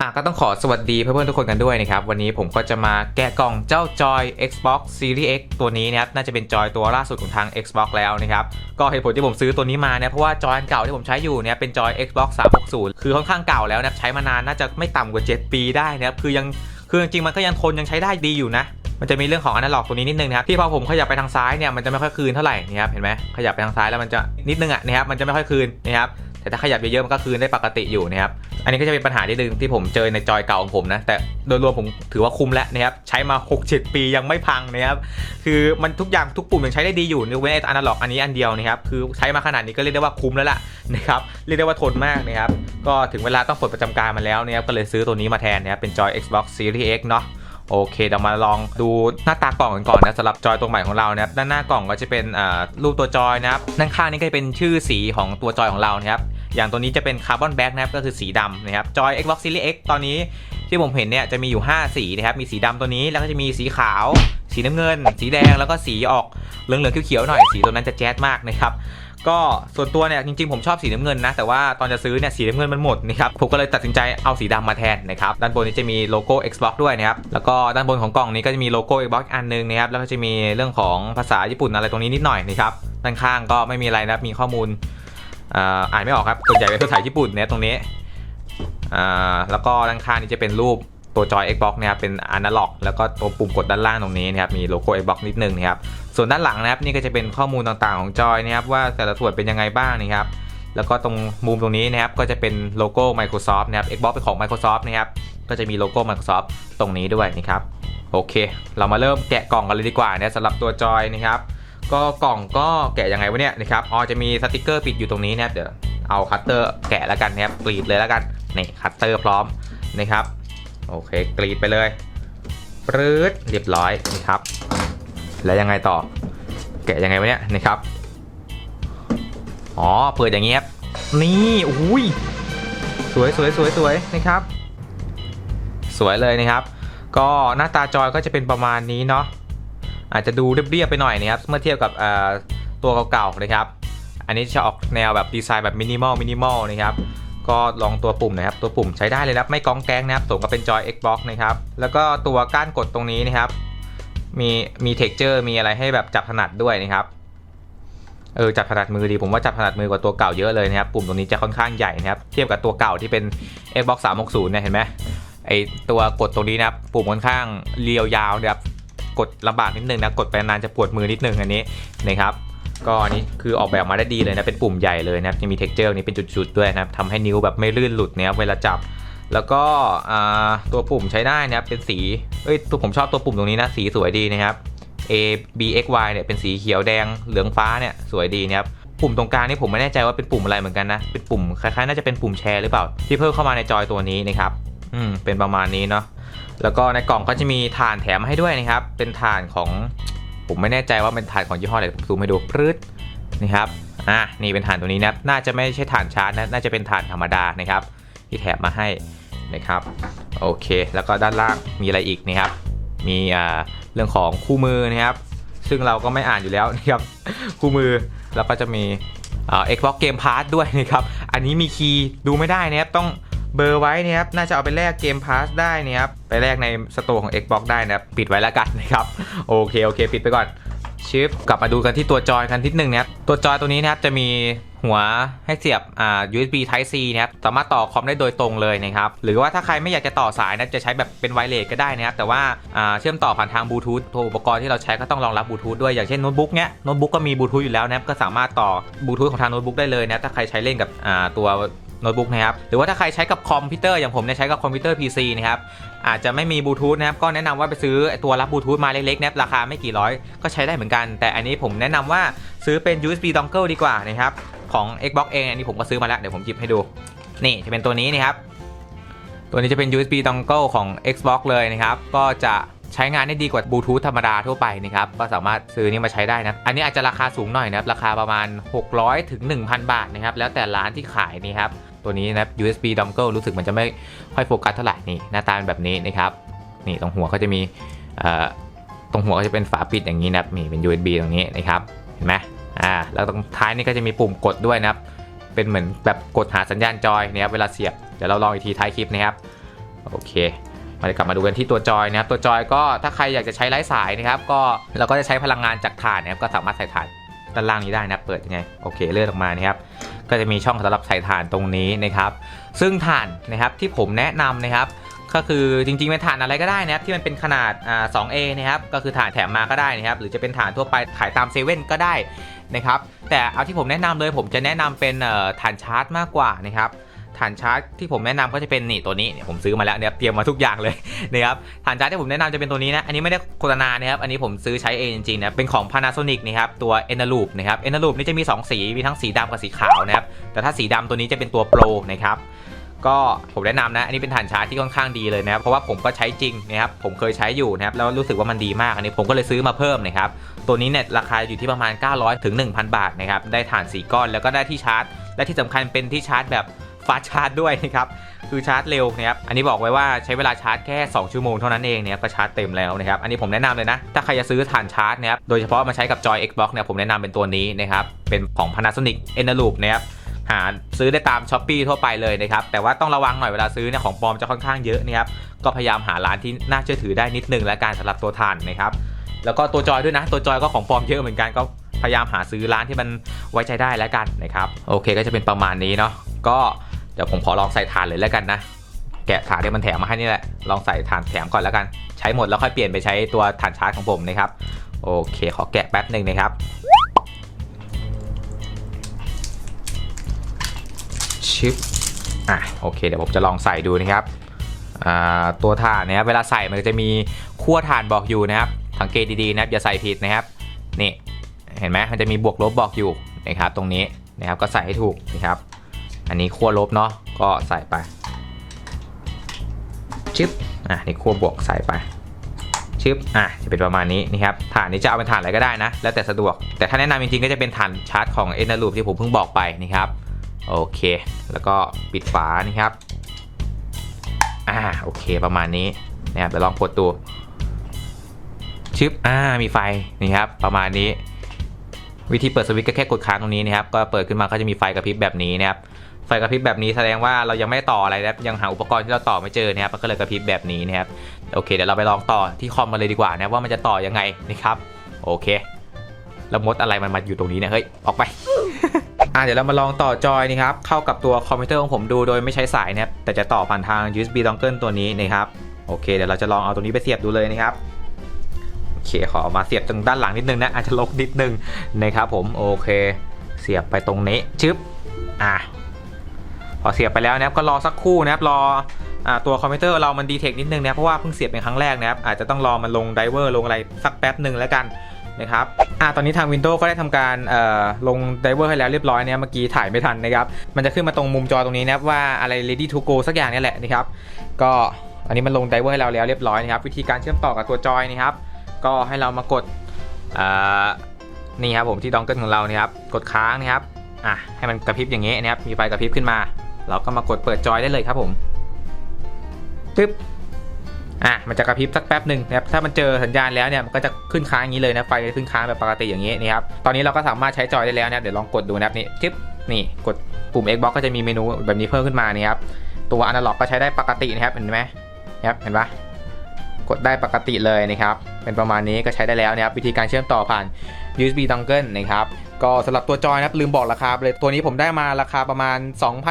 อะก็ต้องขอสวัสดีเพื่อนๆทุกคนกันด้วยนะครับ วันนี้ผมก็จะมาแกะกล่องเจ้าจอย Xbox Series X ตัวนี้นะครับน่าจะเป็นจอยตัวล่าสุดของทาง Xbox แล้วนะครับ ก็เหตุผลที่ผมซื้อตัวนี้มาเนี่ยเพราะว่าจอยเก่าที่ผมใช้อยู่เนี่ยเป็นจอย Xbox 360 คือค่อนข้างเก่าแล้วนะใช้มานานน่าจะไม่ต่ำกว่า 7 ปีได้นะครับคือยังคือจริงๆมันก็ยังทนยังใช้ได้ดีอยู่นะมันจะมีเรื่องของอนาล็อกตัวนี้นิดนึงนะครับที่พอผมขยับไปทางซ้ายเนี่ยมันจะไม่ค่อยคืนเท่าไหร่นะครับเห็นไหมขยับไปทางซ้ายแล้วมันจะนิดนึงอะนะครับมันจะไม่ค่อยคืนนะครับ แต่ถ้าขยับเยอะๆมันก็คืนได้ปกติอยู่นะครับ อันนี้ก็จะเป็นปัญหาที่หนึ่งที่ผมเจอในจอยเก่าของผมนะ แต่โดยรวมผมถือว่าคุ้มแล้วนะครับ ใช้มา 6-7 ปียังไม่พังนะครับ คือมันทุกอย่างทุกปุ่มยังใช้ได้ดีอยู่ยกเว้นไอ้อนาล็อกอันนี้อันเดียวนะครับ คือใช้มาขนาดนี้ก็เรียกได้ว่าคุ้มแล้วล่ะนะครับ เรียกได้ว่าทนมากนะครับ ก็ถึงเวลาต้องปลดประจำการมาแล้วนะครับ ก็เลยซื้อตัวนี้มาแทนนะครับ เป็นจอย Xbox Series X เนาะ โอเคเดี๋ยวมาลองดูหน้าตากล่องกันก่อนนะสำหรับจอยตัวใหม่ของเรานะครับด้านหน้ากล่องก็จะเป็นอ่ารูปตัวจอยนะครับด้านข้างนี้ก็จะเป็นชื่อสีของตัวจอยของเรานะครับอย่างตัวนี้จะเป็นคาร์บอนแบ็กนะครับก็คือสีดำนะครับจอย Xbox Series X ตอนนี้ที่ผมเห็นเนี่ยจะมีอยู่ 5 สีนะครับมีสีดำตัวนี้แล้วก็จะมีสีขาว สีน้ำเงิน สีแดงแล้วก็สีออกเหลืองๆเขียวๆหน่อยสีตัวนั้นจะแจ๊ดมากนะครับ ก็ส่วนตัวเนี่ยจริงๆผมชอบสีน้ำเงินนะ แต่ว่าตอนจะซื้อเนี่ยสีน้ำเงินมันหมดนะครับผมก็เลยตัดสินใจเอาสีดำมาแทนนะครับด้านบนนี้จะมีโลโก้ Xbox ด้วยนะครับแล้วก็ด้านบนของกล่องนี้ก็จะมีโลโก้ Xbox อันหนึงนะครับแล้วก็จะมีเรื่องของภาษาญี่ปุ่นอะไรตรงนี้นิดหน่อยนะครับด้านข้างก็ไม่มีอะไรนะครับมีข้อมูลอ่าอ่านไม่ออกครับส่วนใหญ่เป็นภาษาญี่ปุ่นเนี่ยตรงนี้แล้วก็ด้านข้างนี้จะเป็นรูป ตัวจอย Xbox นะครับเป็นอนาล็อกแล้วก็ตัวปุ่มกดด้านล่างตรงนี้นะครับมีโลโก้ Xbox นิดนึงนะครับส่วนด้านหลังนะครับนี่ก็จะเป็นข้อมูลต่างๆของจอยนะครับว่าแต่ละส่วนเป็นยังไงบ้างนะครับแล้วก็ตรงมุมตรงนี้นะครับก็จะเป็นโลโก้ Microsoft นะครับ Xbox เป็นของ Microsoft นะครับก็จะมีโลโก้ Microsoft ตรงนี้ด้วยนะครับโอเค เรามาเริ่มแกะกล่องกันเลยดีกว่านะสำหรับตัวจอยนะครับ ก็กล่องก็แกะยังไงวะเนี่ยนะครับอ๋อจะมีสติกเกอร์ปิดอยู่ตรงนี้นะครับเดี๋ยวเอาคัตเตอร์แกะแล้วกันนะครับกรีดเลยแล้วกันนี่คัตเตอร์พร้อมนะครับ โอเค กรีดไปเลยปรื๊ดเรียบร้อยนะครับ แล้วยังไงต่อ แกะยังไงวะเนี่ยนะครับ อ๋อ เปิดอย่างเงี้ครับนี่อุ้ยสวยสวยสวยสวยนะครับ สวยเลยนะครับ ก็หน้าตาจอยก็จะเป็นประมาณนี้เนาะอาจจะดูเรียบๆไปหน่อยนะครับเมื่อเทียบกับตัวเก่าๆนะครับ อันนี้จะออกแนวแบบดีไซน์แบบมินิมอลมินิมอลนะครับ ก็ลองตัวปุ่มนะครับ ตัวปุ่มใช้ได้เลยนะครับไม่ก้องแก๊งนะครับสมกับเป็นจอย Xbox นะครับ แล้วก็ตัวก้านกดตรงนี้นะครับ มีมีเท็กเจอร์มีอะไรให้แบบจับถนัดด้วยนะครับเออจับถนัดมือดีผมว่าจับถนัดมือกว่าตัวเก่าเยอะเลยนะครับ ปุ่มตรงนี้จะค่อนข้างใหญ่นะครับ เทียบกับตัวเก่าที่เป็น Xbox 360เนี่ยเห็นไหมไอตัวกดตรงนี้นะครับ ปุ่มค่อนข้างเรียวยาวนะครับกดลำบากนิดนึงนะกดไปนานจะปวดมือนิดนึงอันนี้นะครับ ก็อันนี้คือออกแบบมาได้ดีเลยนะ เป็นปุ่มใหญ่เลยนะครับยังมีเท็กเจอร์นี้เป็นจุดๆด้วยนะครับทำให้นิ้วแบบไม่ลื่นหลุดนะครับเวลาจับ แล้วก็ตัวปุ่มใช้ได้นะครับเป็นสีเอ้ยตัวผมชอบตัวปุ่มตรงนี้นะสีสวยดีนะครับ A B X Y เนี่ยเป็นสีเขียวแดงเหลืองฟ้าเนี่ยสวยดีนะครับปุ่มตรงกลางนี่ผมไม่แน่ใจว่าเป็นปุ่มอะไรเหมือนกันนะ เป็นปุ่มคล้ายๆน่าจะเป็นปุ่มแชร์หรือเปล่า ที่เพิ่มเข้ามาในจอยตัวนี้นะครับ อืมเป็นประมาณนี้เนาะ แล้วก็ในกล่องก็จะมีถ่านแถมให้ด้วยนะครับ เป็นถ่านของ ผมไม่แน่ใจว่าเป็นถ่านของยี่ห้ออะไรผมซูมให้ดูปรื๊ดนี่ครับอะนี่เป็นถ่านตัวนี้นะน่าจะไม่ใช่ถ่านชาร์จนะน่าจะเป็นถ่านธรรมดานะครับที่แถมมาให้นะครับโอเค แล้วก็ด้านล่างมีอะไรอีกนะครับ มีอ่าเรื่องของคู่มือนะครับ ซึ่งเราก็ไม่อ่านอยู่แล้วนะครับคู่มือแล้วก็จะมีอ่า Xbox Game Pass ด้วยนะครับ อันนี้มีคีย์ดูไม่ได้นะครับต้อง เบอร์ไว้นะครับน่าจะเอาไปแลกเกมพาสได้นะครับไปแลกในสโตร์ของ Xbox ได้นะครับปิดไว้แล้วกันนะครับโอเคโอเค ปิดไปก่อนชิปกลับมาดูกันที่ตัวจอยกันทิดหนึ่งนะครับตัวจอยตัวนี้นะครับจะมีหัวให้เสียบอ่า USB Type C นะครับสามารถต่อคอมได้โดยตรงเลยนะครับหรือว่าถ้าใครไม่อยากจะต่อสายนะจะใช้แบบเป็นไวเลสก็ได้นะครับแต่ว่าอ่าเชื่อมต่อผ่านทางบลูทูธตัวอุปกรณ์ที่เราใช้ก็ต้องรองรับบลูทูธด้วยอย่างเช่นโน้ตบุ๊กเนี้ยโน้ตบุ๊กก็มีบลูทูธอยู่แล้วนะครับก็สามารถต่อบลูทูธของทางโน้ตบุ๊กได้เลยนะถ้าใครใช้เล่นกับอ่าตัว โน้ตบุ๊กนะครับหรือว่าถ้าใครใช้กับคอมพิวเตอร์อย่างผมเนี่ยใช้กับคอมพิวเตอร์ PC นะครับอาจจะไม่มีบลูทูธนะครับก็แนะนำว่าไปซื้อตัวรับบลูทูธมาเล็กๆนะรราคาไม่กี่ร้อยก็ใช้ได้เหมือนกัน แต่อันนี้ผมแนะนำว่าซื้อเป็น USB dongle ดีกว่านะครับของ Xbox เองอันนี้ผมก็ซื้อมาแล้วเดี๋ยวผมหยิบให้ดู นี่จะเป็นตัวนี้นะครับตัวนี้จะเป็น USB dongle ของ Xbox เลยนะครับก็จะใช้งานได้ดีกว่าบลูทูธธรรมดาทั่วไปนะครับ ก็สามารถซื้อนี้มาใช้ได้นะ อันนี้อาจจะราคาสูงหน่อยนะครับ ราคาประมาณ 600 ถึง 1,000 บาทนะครับ แล้วแต่ร้านที่ขายนี่ครับ ตัวนี้นะครับ USB dongle รู้สึกมันจะไม่ค่อยโฟกัสเท่าไหร่นี่หน้าตาเป็นแบบนี้นะครับนี่ตรงหัวก็จะมีตรงหัวก็จะเป็นฝาปิดอย่างนี้นะครับนี่เป็น USB ตรงนี้นะครับเห็นไหมอ่าแล้วตรงท้ายนี่ก็จะมีปุ่มกดด้วยนะครับ เป็นเหมือนแบบกดหาสัญญาณจอยนะครับเวลาเสียบเดี๋ยวเราลองอีกทีท้ายคลิปนะครับโอเคมาเดี๋ยวกลับมาดูกันที่ตัวจอยนะครับ ตัวจอยก็ถ้าใครอยากจะใช้ไร้สายนะครับ ก็เราก็จะใช้พลังงานจากถ่านนะครับก็สามารถใส่ถ่านด้านล่างนี้ได้นะเปิดยังไงโอเคเลื่อนออกมานะครับ ก็จะมีช่องสำหรับใส่ถ่านตรงนี้นะครับ ซึ่งถ่านนะครับที่ผมแนะนำนะครับ ก็คือจริงๆเป็นถ่านอะไรก็ได้นะครับที่มันเป็นขนาดอ่า 2A นะครับก็คือถ่านแถมมาก็ได้นะครับ หรือจะเป็นถ่านทั่วไปขายตามเซเว่นก็ได้นะครับ แต่เอาที่ผมแนะนำเลยผมจะแนะนำเป็นถ่านชาร์จมากกว่านะครับ ถ่านชาร์จที่ผมแนะนำก็จะเป็นนี่ตัวนี้เนี่ยผมซื้อมาแล้วเนี่ยเตรียมมาทุกอย่างเลยนะครับถ่านชาร์จที่ผมแนะนำจะเป็นตัวนี้นะอันนี้ไม่ได้โฆษณานะครับอันนี้ผมซื้อใช้เองจริงๆนะเป็นของ Panasonic นะครับตัว e n a l o o p นะครับ e n a l o o p นี่จะมี 2 สีมีทั้งสีดำกับสีขาวนะครับแต่ถ้าสีดำตัวนี้จะเป็นตัว Pro นะครับก็ผมแนะนำนะ อันนี้เป็นฐานชาร์จที่ค่อนข้างดีเลยนะครับ เพราะว่าผมก็ใช้จริงนะครับผมเคยใช้อยู่นะครับแล้วรู้สึกว่ามันดีมากอันนี้ผมก็เลยซื้อมาเพิ่มนะครับตัวนี้เนี่ยราคาอยู่ที่ประมาณ 900ถึง1,000 บาทนะครับได้ฐาน 4 ก้อนแล้วก็ได้ที่ชาร์จ และที่สำคัญเป็นที่ชาร์จแบบ ฟาร์ชาร์จด้วยนะครับคือชาร์จเร็วนะครับอันนี้บอกไว้ว่าใช้เวลาชาร์จแค่ 2 ชั่วโมงเท่านั้นเองเนี่ยก็ชาร์จเต็มแล้วนะครับอันนี้ผมแนะนำเลยนะ ถ้าใครจะซื้อฐานชาร์จนะครับโดยเฉพาะมาใช้กับจอย Xbox เนี่ยผมแนะนำเป็นตัวนี้นะครับเป็นของ Panasonic e n a l o o p นะครับหาซื้อได้ตามช้อปปีทั่วไปเลยนะครับแต่ว่าต้องระวังหน่อยเวลาซื้อเนี่ยของปลอมจะค่อนข้างเยอะนะครับก็พยายามหาร้านที่น่าเชื่อถือได้นิดนึงและการสำหรับตัวทานนะครับแล้วก็ตัวจอยด้วยนะ ตัวจอยก็ของปลอมเยอะเหมือนกันก็พยายามหาซื้อร้านที่มันไว้ใจได้แล้วกันนะครับโอเคก็จะเป็นประมาณนี้เนาะก็ เดี๋ยวผมขอลองใส่ถ่านเลยแล้วกันนะ แกะถ่านที่มันแถมมาให้นี่แหละ ลองใส่ถ่านแถมก่อนแล้วกัน ใช้หมดแล้วค่อยเปลี่ยนไปใช้ตัวถ่านชาร์จของผมนะครับ โอเค ขอแกะแป๊บหนึ่งนะครับชิปอะโอเค เดี๋ยวผมจะลองใส่ดูนะครับอ่าตัวถ่านเนี่ยเวลาใส่มันจะมีขั้วถ่านบอกอยู่นะครับสังเกตดีๆนะครับอย่าใส่ผิดนะครับนี่เห็นไหมมันจะมีบวกลบบอกอยู่นะครับตรงนี้นะครับก็ใส่ให้ถูกนะครับ อันนี้ขั้วลบเนาะก็ใส่ไปชิปอะนี่ขั้วบวกใส่ไปชิปอะจะเป็นประมาณนี้นะครับฐานนี้จะเอาเป็นฐานอะไรก็ได้นะ แล้วแต่สะดวก แต่ถ้าแนะนำจริงๆ ก็จะเป็นฐานชาร์จของ e n a l o o p ที่ผมเพิ่งบอกไปนะครับ โอเค แล้วก็ปิดฝานี่ครับอ่าโอเคประมาณนี้นะครับเดี๋ยวลองกดดูชึบอ่ามีไฟนี่ครับประมาณนี้ วิธีเปิดสวิตช์ก็แค่กดค้างตรงนี้นะครับก็เปิดขึ้นมาก็จะมีไฟกระพริบแบบนี้นะครับ ไฟกระพริบแบบนี้แสดงว่าเรายังไม่ต่ออะไรนะครับยังหาอุปกรณ์ที่เราต่อไม่เจอนะครับมันก็เลยกระพริบแบบนี้นะครับโอเคเดี๋ยวเราไปลองต่อที่คอมกันเลยดีกว่านะว่ามันจะต่อยังไงนะครับโอเคแล้วมดอะไรมันมาอยู่ตรงนี้เนี่ยเฮ้ยออกไปอะเดี๋ยวเรามาลองต่อจอยนะครับเข้ากับตัวคอมพิวเตอร์ของผมดูโดยไม่ใช้สายนะครับแต่จะต่อผ่านทาง USB dongle ตัวนี้นะครับโอเค เดี๋ยวเราจะลองเอาตัวนี้ไปเสียบดูเลยนะครับโอเคขอมาเสียบตรงด้านหลังนิดนึงนะอาจจะลกนิดนึงนะครับผมโอเค เสียบไปตรงนี้ชึบอะ พอเสียบไปแล้วนะครับก็รอสักครู่นะครับรออตัวคอมพิวเตอร์เรามันดีเทคนิดนึงนะเพราะว่าเพิ่งเสียบเป็นครั้งแรกนะครับอาจจะต้องรอมันลงไดเวอร์ลงอะไรสักแป๊บหนึ่งแล้วกันนะครับอ่าตอนนี้ทาง Windows ก็ได้ทำการลงไดเวอร์ให้แล้วเรียบร้อยเนี่ยเมื่อกี้ถ่ายไม่ทันนะครับ มันจะขึ้นมาตรงมุมจอตรงนี้นะครับว่าอะไร ready to go สักอย่างนี่แหละนะครับ ก็อันนี้มันลงไดเวอร์ให้เราแล้วเรียบร้อยนะครับวิธีการเชื่อมต่อกับตัวจอยนะครับ ก็ให้เรามากดนี่ครับผมที่ดองเกิลของเรานะครับกดค้างนะครับอะให้มันกระพริบอย่างนี้นะครับมีไฟกระพริบขึ้นมา เราก็มากดเปิดจอยได้เลยครับผมปึ๊บอะมันจะกระพริบสักแป๊บหนึ่งนะครับถ้ามันเจอสัญญาณแล้วเนี่ยมันก็จะขึ้นค้างอย่างนี้เลยนะไฟจะขึ้นค้างแบบปกติอย่างนี้นะครับตอนนี้เราก็สามารถใช้จอยได้แล้วนะเดี๋ยวลองกดดูนะครับนี่จึ๊บนี่กดปุ่ม Xbox ก็จะมีเมนูแบบนี้เพิ่มขึ้นมานี่ครับตัวอนาล็อกก็ใช้ได้ปกตินะครับเห็นไหมนะครับเห็นปะกดได้ปกติเลยนะครับเป็นประมาณนี้ก็ใช้ได้แล้วนะครับวิธีการเชื่อมต่อผ่าน USB dongle นะครับก็สำหรับตัวจอยนะครับลืมบอกราคาเลยตัวนี้ผมได้มาราคาประมาณ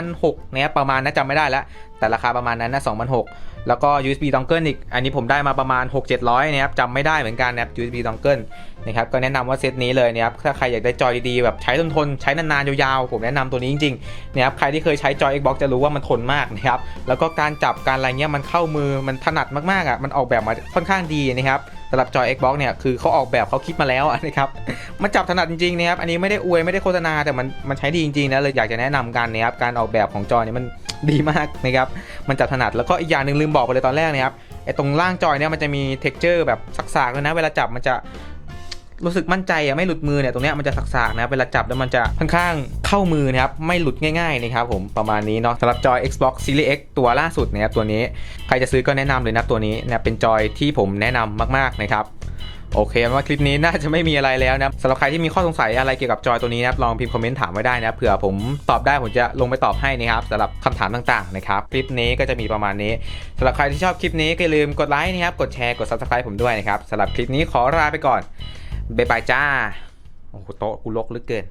2,600นะครับประมาณนะจำไม่ได้แล้ว แต่ราคาประมาณนั้นนะ2,600แล้วก็ USB dongle อีก อันนี้ผมได้มาประมาณ 6-700นะครับจำไม่ได้เหมือนกันนะครับ USB dongle นะครับก็แนะนำว่าเซตนี้เลยนะครับถ้าใครอยากได้จอยดีๆแบบใช้ทนทนใช้นานๆยาวๆผมแนะนำตัวนี้จริงๆนะครับใครที่เคยใช้จอย Xbox จะรู้ว่ามันทนมากนะครับแล้วก็การจับการอะไรเงี้ยมันเข้ามือมันถนัดมากๆอะมันออกแบบมาค่อนข้างดีนะครับ สำหรับจอย Xbox เนี่ยคือเขาออกแบบเขาคิดมาแล้วนะครับมันจับถนัดจริงๆนะครับอันนี้ไม่ได้อวยไม่ได้โฆษณาแต่มันมันใช้ดีจริงๆนะเลยอยากจะแนะนำกันนะครับการออกแบบของจอยเนี่ยมันดีมากนะครับมันจับถนัดแล้วก็อีกอย่างหนึ่งลืมบอกไปเลยตอนแรกนะครับไอ้ตรงล่างจอยเนี่ยมันจะมีเท็กเจอร์แบบสักๆเลยนะเวลาจับมันจะ รู้สึกมั่นใจอะไม่หลุดมือเนี่ยตรงเนี้ยมันจะสักๆนะเวลาจับแล้วมันจะค่อนข้างเข้ามือนะครับไม่หลุดง่ายๆนะครับผมประมาณนี้เนาะสำหรับจอย Xbox Series X ตัวล่าสุดนะครับตัวนี้ใครจะซื้อก็แนะนำเลยนะตัวนี้นะเป็นจอยที่ผมแนะนำมากๆนะครับโอเคว่าคลิปนี้น่าจะไม่มีอะไรแล้วนะสำหรับใครที่มีข้อสงสัยอะไรเกี่ยวกับจอยตัวนี้นะลองพิมพ์คอมเมนต์ถามไว้ได้นะเผื่อผมตอบได้ผมจะลงไปตอบให้นะครับสำหรับคำถามต่างๆนะครับคลิปนี้ก็จะมีประมาณนี้สำหรับใครที่ชอบคลิปนี้ก็อย่าลืมกดไลค์นะครับกดแชร์กด subscribe ผมด้วยนะครับสำหรับคลิปนี้ขอลาไปก่อน บ๊ายบายจ้า โอ้โหโต๊ะกูลกเหลือเกิน